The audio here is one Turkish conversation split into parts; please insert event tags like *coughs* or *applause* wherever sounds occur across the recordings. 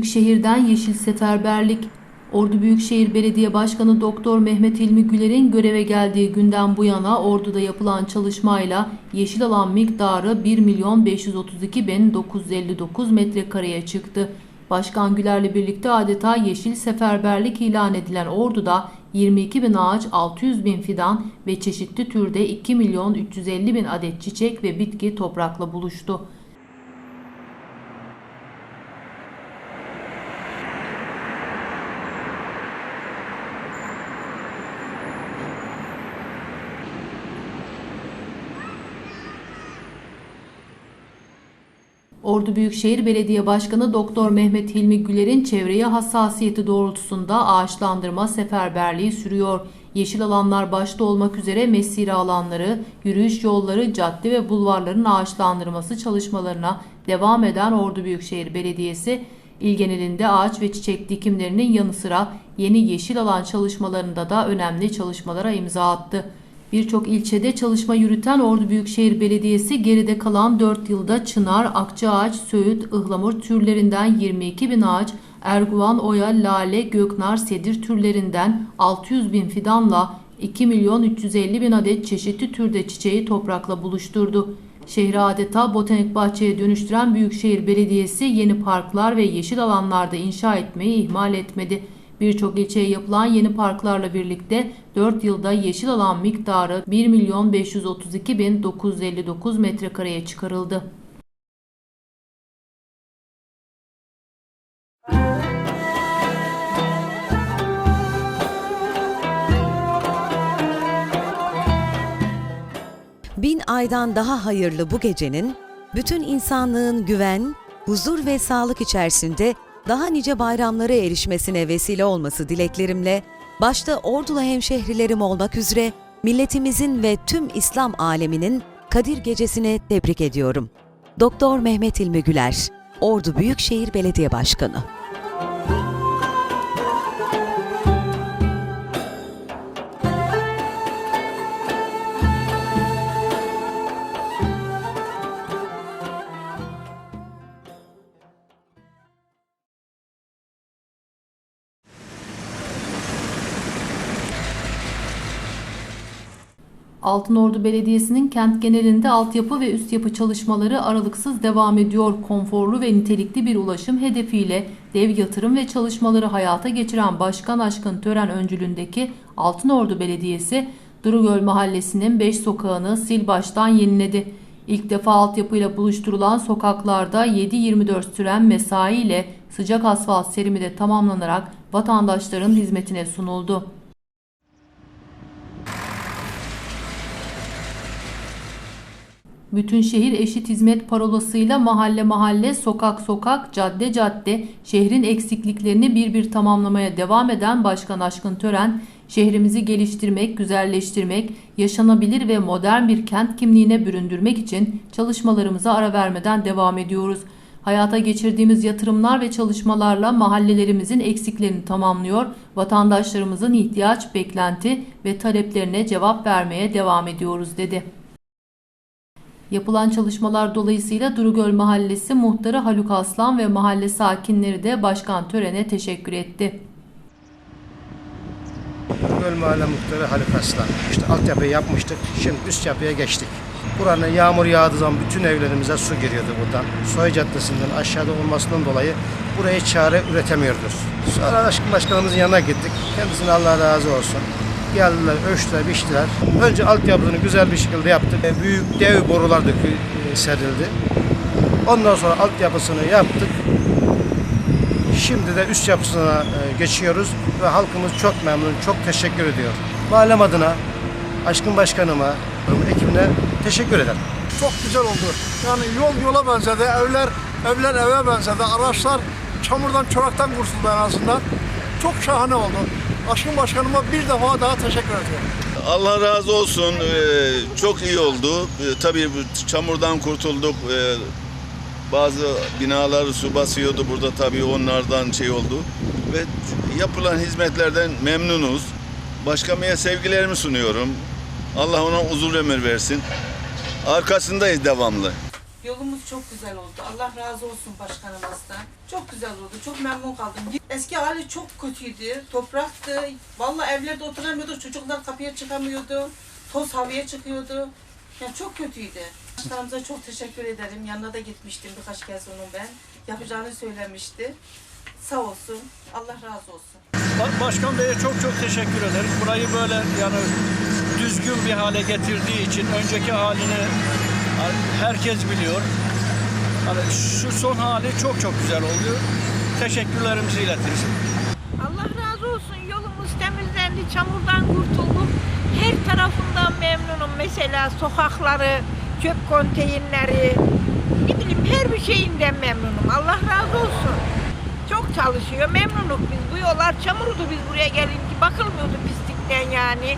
Büyükşehir'den Yeşil Seferberlik Ordu Büyükşehir Belediye Başkanı Doktor Mehmet İlmi Güler'in göreve geldiği günden bu yana Ordu'da yapılan çalışmayla yeşil alan miktarı 1 milyon 532 bin 959 metrekareye çıktı. Başkan Güler'le birlikte adeta yeşil seferberlik ilan edilen Ordu'da 22 bin ağaç, 600 bin fidan ve çeşitli türde 2 milyon 350 bin adet çiçek ve bitki toprakla buluştu. Ordu Büyükşehir Belediye Başkanı Doktor Mehmet Hilmi Güler'in çevreye hassasiyeti doğrultusunda ağaçlandırma seferberliği sürüyor. Yeşil alanlar başta olmak üzere mesire alanları, yürüyüş yolları, cadde ve bulvarların ağaçlandırması çalışmalarına devam eden Ordu Büyükşehir Belediyesi, il genelinde ağaç ve çiçek dikimlerinin yanı sıra yeni yeşil alan çalışmalarında da önemli çalışmalara imza attı. Birçok ilçede çalışma yürüten Ordu Büyükşehir Belediyesi geride kalan 4 yılda çınar, akçaağaç, söğüt, ıhlamur türlerinden 22 bin ağaç, erguvan, oya, lale, göknar, sedir türlerinden 600 bin fidanla 2 milyon 350 bin adet çeşitli türde çiçeği toprakla buluşturdu. Şehri adeta botanik bahçeye dönüştüren Büyükşehir Belediyesi yeni parklar ve yeşil alanlarda inşa etmeyi ihmal etmedi. Birçok ilçeye yapılan yeni parklarla birlikte 4 yılda yeşil alan miktarı 1 milyon 532 bin 959 metrekareye çıkarıldı. bin aydan daha hayırlı bu gecenin, bütün insanlığın güven, huzur ve sağlık içerisinde daha nice bayramlara erişmesine vesile olması dileklerimle, başta Ordulu hemşehrilerim olmak üzere milletimizin ve tüm İslam aleminin Kadir Gecesi'ni tebrik ediyorum. Doktor Mehmet İlmi Güler, Ordu Büyükşehir Belediye Başkanı. Altınordu Belediyesi'nin kent genelinde altyapı ve üst yapı çalışmaları aralıksız devam ediyor. Konforlu ve nitelikli bir ulaşım hedefiyle dev yatırım ve çalışmaları hayata geçiren Başkan Aşkın Tören öncülüğündeki Altınordu Belediyesi, Durugöl Mahallesi'nin 5 sokağını sil baştan yeniledi. İlk defa altyapıyla buluşturulan sokaklarda 7-24 süren mesai ile sıcak asfalt serimi de tamamlanarak vatandaşların hizmetine sunuldu. Bütün şehir eşit hizmet parolasıyla mahalle mahalle, sokak sokak, cadde cadde şehrin eksikliklerini bir bir tamamlamaya devam eden Başkan Aşkın Tören, şehrimizi geliştirmek, güzelleştirmek, yaşanabilir ve modern bir kent kimliğine büründürmek için çalışmalarımıza ara vermeden devam ediyoruz. Hayata geçirdiğimiz yatırımlar ve çalışmalarla mahallelerimizin eksiklerini tamamlıyor, vatandaşlarımızın ihtiyaç, beklenti ve taleplerine cevap vermeye devam ediyoruz dedi. Yapılan çalışmalar dolayısıyla Durugöl Mahallesi muhtarı Haluk Aslan ve mahalle sakinleri de başkan törene teşekkür etti. Göl Mahalle Muhtarı Haluk Aslan. İşte altyapıyı yapmıştık. Şimdi üst yapıya geçtik. Buranın yağmur yağdığı zaman bütün evlerimize su giriyordu buradan. Soy Caddesi'nden aşağıda olmasından dolayı buraya çare üretemiyorduk. Sonra Başkanımızın yanına gittik. Kendisine Allah razı olsun. Geldiler, ölçtüler, biçtiler. Önce altyapısını güzel bir şekilde yaptık. E, Büyük dev borular dökü e, serildi. Ondan sonra altyapısını yaptık. Şimdi de üst yapısına e, geçiyoruz ve halkımız çok memnun, çok teşekkür ediyor. Mahallem adına, Aşkın Başkanıma, ekibine teşekkür ederim. Çok güzel oldu. Yani yol yola benzedi, evler evler eve benzedi, araçlar çamurdan, çoraktan kurtuldu en azından. Çok şahane oldu. Aşkın Başkanıma bir defa daha teşekkür ediyorum. Allah razı olsun. Ee, çok iyi oldu. Ee, tabii çamurdan kurtulduk. Ee, bazı binaları su basıyordu. Burada tabii onlardan şey oldu. Ve yapılan hizmetlerden memnunuz. Başkanıma sevgilerimi sunuyorum. Allah ona uzun ömür versin. Arkasındayız devamlı. Yolumuz çok güzel oldu. Allah razı olsun başkanımızdan. Çok güzel oldu. Çok memnun kaldım. Eski hali çok kötüydü. Topraktı. Vallahi evlerde oturamıyorduk. Çocuklar kapıya çıkamıyordu. Toz havaya çıkıyordu. Yani çok kötüydü. Başkanımıza çok teşekkür ederim. Yanına da gitmiştim birkaç kez onun ben. Yapacağını söylemişti. Sağ olsun. Allah razı olsun. Ba- Başkan Bey'e çok çok teşekkür ederim. Burayı böyle yani düzgün bir hale getirdiği için önceki halini herkes biliyor. Hani şu son hali çok çok güzel oldu. Teşekkürlerimizi iletiriz. Allah razı olsun yolumuz temizlendi, çamurdan kurtulduk. Her tarafından memnunum. Mesela sokakları, çöp konteynleri, ne bileyim her bir şeyinden memnunum. Allah razı olsun. Çok çalışıyor, memnunuk biz. Bu yollar çamurdu biz buraya gelince. Bakılmıyordu pislikten yani.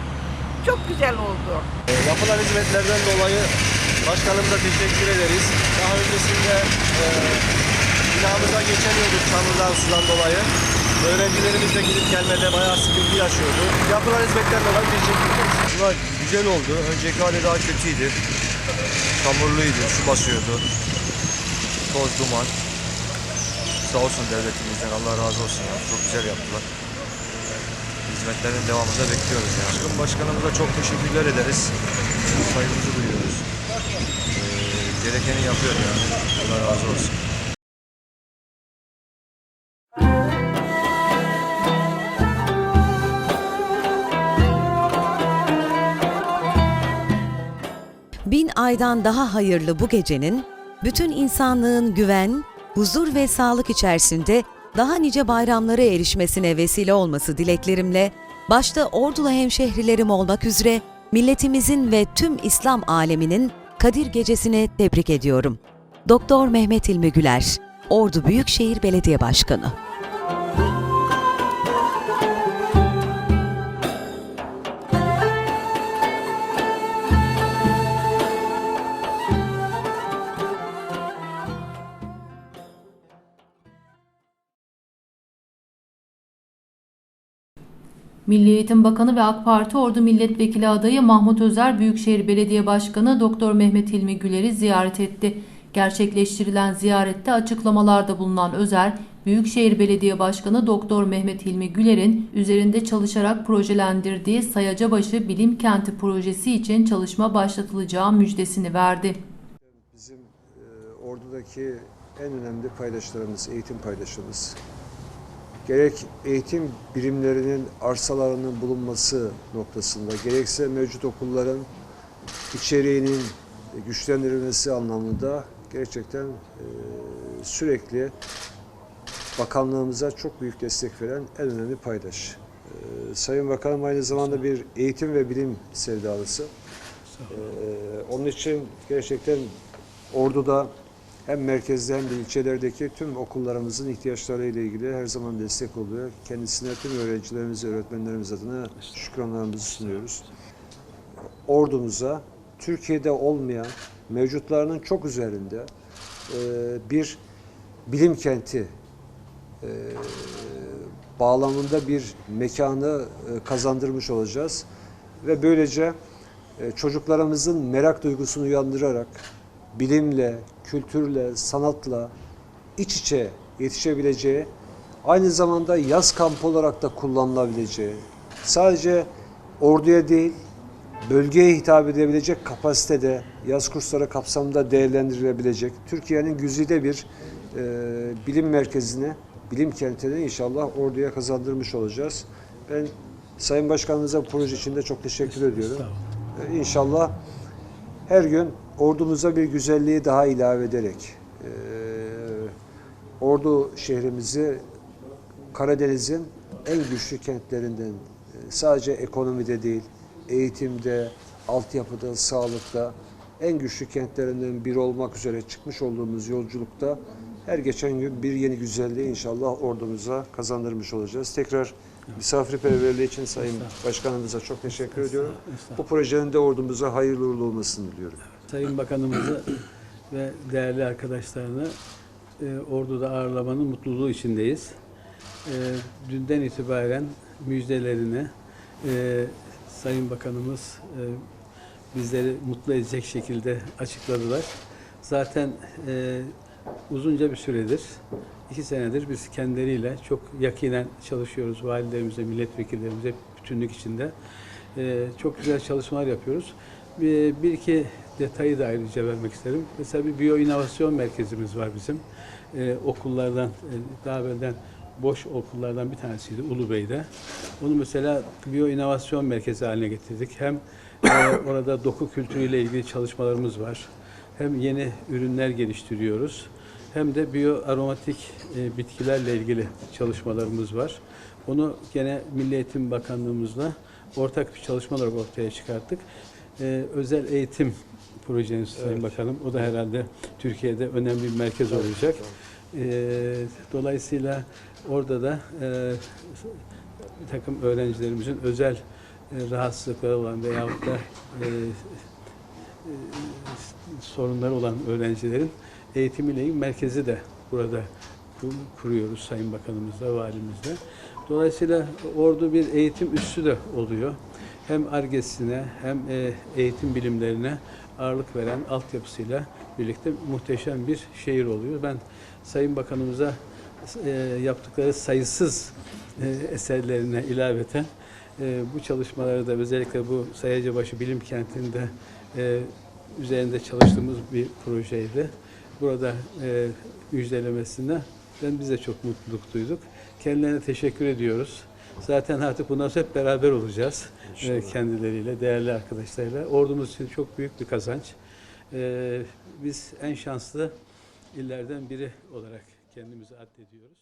Çok güzel oldu. Yapılan hizmetlerden dolayı başkanımıza teşekkür ederiz. Daha öncesinde e, binamıza geçemiyorduk çamurdan sudan dolayı. Öğrencilerimiz de gidip gelmede bayağı sıkıntı yaşıyordu. Yapılan hizmetlerden dolayı teşekkür ederiz. Bunlar güzel oldu. Önceki hali daha kötüydü. Çamurluydu, su basıyordu. Toz, duman. Sağ olsun devletimizden, Allah razı olsun. Çok güzel yaptılar. Hizmetlerin devamını da bekliyoruz ya. Başkan başkanımıza çok teşekkürler ederiz. Saygımızı duyuyoruz. Ee, gerekeni yapıyor yani. Allah razı olsun. Bin aydan daha hayırlı bu gecenin, bütün insanlığın güven, huzur ve sağlık içerisinde daha nice bayramlara erişmesine vesile olması dileklerimle, başta Ordulu hemşehrilerim olmak üzere milletimizin ve tüm İslam aleminin Kadir Gecesi'ni tebrik ediyorum. Doktor Mehmet İlmi Güler, Ordu Büyükşehir Belediye Başkanı. Milli Eğitim Bakanı ve AK Parti Ordu Milletvekili adayı Mahmut Özer Büyükşehir Belediye Başkanı Doktor Mehmet Hilmi Güler'i ziyaret etti. Gerçekleştirilen ziyarette açıklamalarda bulunan Özer, Büyükşehir Belediye Başkanı Doktor Mehmet Hilmi Güler'in üzerinde çalışarak projelendirdiği Sayacabaşı Bilim Kenti projesi için çalışma başlatılacağı müjdesini verdi. Bizim e, ordudaki en önemli paydaşlarımız, eğitim paydaşımız. Gerek eğitim birimlerinin arsalarının bulunması noktasında, gerekse mevcut okulların içeriğinin güçlendirilmesi anlamında gerçekten e, sürekli bakanlığımıza çok büyük destek veren en önemli paydaş. E, Sayın Bakanım aynı zamanda bir eğitim ve bilim sevdalısı. Ee, onun için gerçekten Ordu'da hem merkezde hem de ilçelerdeki tüm okullarımızın ihtiyaçlarıyla ilgili her zaman destek oluyor. Kendisine tüm öğrencilerimiz, öğretmenlerimiz adına şükranlarımızı sunuyoruz. Ordumuza Türkiye'de olmayan, mevcutlarının çok üzerinde e, bir bilim kenti e, bağlamında bir mekanı e, kazandırmış olacağız. Ve böylece çocuklarımızın merak duygusunu uyandırarak bilimle, kültürle, sanatla iç içe yetişebileceği, aynı zamanda yaz kampı olarak da kullanılabileceği, sadece orduya değil, bölgeye hitap edebilecek kapasitede yaz kursları kapsamında değerlendirilebilecek Türkiye'nin güzide bir e, bilim merkezine, bilim kentine inşallah orduya kazandırmış olacağız. Ben Sayın Başkanımıza bu proje için de çok teşekkür ediyorum. E, İnşallah her gün ordumuza bir güzelliği daha ilave ederek e, Ordu şehrimizi Karadeniz'in en güçlü kentlerinden e, sadece ekonomide değil, eğitimde, altyapıda, sağlıkta en güçlü kentlerinden biri olmak üzere çıkmış olduğumuz yolculukta her geçen gün bir yeni güzelliği inşallah ordumuza kazandırmış olacağız. Tekrar misafirperverliği için Sayın Başkanımıza çok teşekkür ediyorum. Bu projenin de ordumuza hayırlı uğurlu olmasını diliyorum. Sayın Bakanımızı ve değerli arkadaşlarını e, Ordu'da ağırlamanın mutluluğu içindeyiz. E, dünden itibaren müjdelerini e, Sayın Bakanımız e, bizleri mutlu edecek şekilde açıkladılar. zaten e, uzunca bir süredir, iki senedir biz kendileriyle çok yakinen çalışıyoruz. Valilerimize, milletvekillerimize bütünlük içinde. E, çok güzel çalışmalar yapıyoruz. Bir, bir iki detayı da ayrıca vermek isterim. Mesela bir biyo inovasyon merkezimiz var bizim. E, okullardan, e, daha evvelden boş okullardan bir tanesiydi Ulubey'de. Onu mesela biyo inovasyon merkezi haline getirdik. Hem e, *coughs* orada doku kültürüyle ilgili çalışmalarımız var. Hem yeni ürünler geliştiriyoruz. Hem de biyo aromatik e, bitkilerle ilgili çalışmalarımız var. Onu gene Milli Eğitim Bakanlığımızla ortak bir çalışma olarak ortaya çıkarttık. E, özel eğitim projeniz Sayın Bakanım. O da herhalde Türkiye'de önemli bir merkez olacak. E, dolayısıyla orada da e, bir takım öğrencilerimizin özel e, rahatsızlıkları olan veyahut da e, e, sorunları olan öğrencilerin eğitimiyle ilgili merkezi de burada kur- kuruyoruz Sayın Bakanımızla, Valimizle. Dolayısıyla ordu bir eğitim üssü de oluyor. Hem argesine hem e, eğitim bilimlerine ağırlık veren altyapısıyla birlikte muhteşem bir şehir oluyor. Ben Sayın Bakanımıza e, yaptıkları sayısız e, eserlerine ilaveten bu çalışmaları da özellikle bu Sayacabaşı Bilim Kenti'nde üzerinde çalıştığımız bir projeydi. Burada müjdelemesine ben biz de çok mutluluk duyduk. Kendilerine teşekkür ediyoruz. Zaten artık bundan sonra hep beraber olacağız e, kendileriyle, değerli arkadaşlarıyla. Ordumuz için çok büyük bir kazanç. E, biz en şanslı illerden biri olarak kendimizi addediyoruz.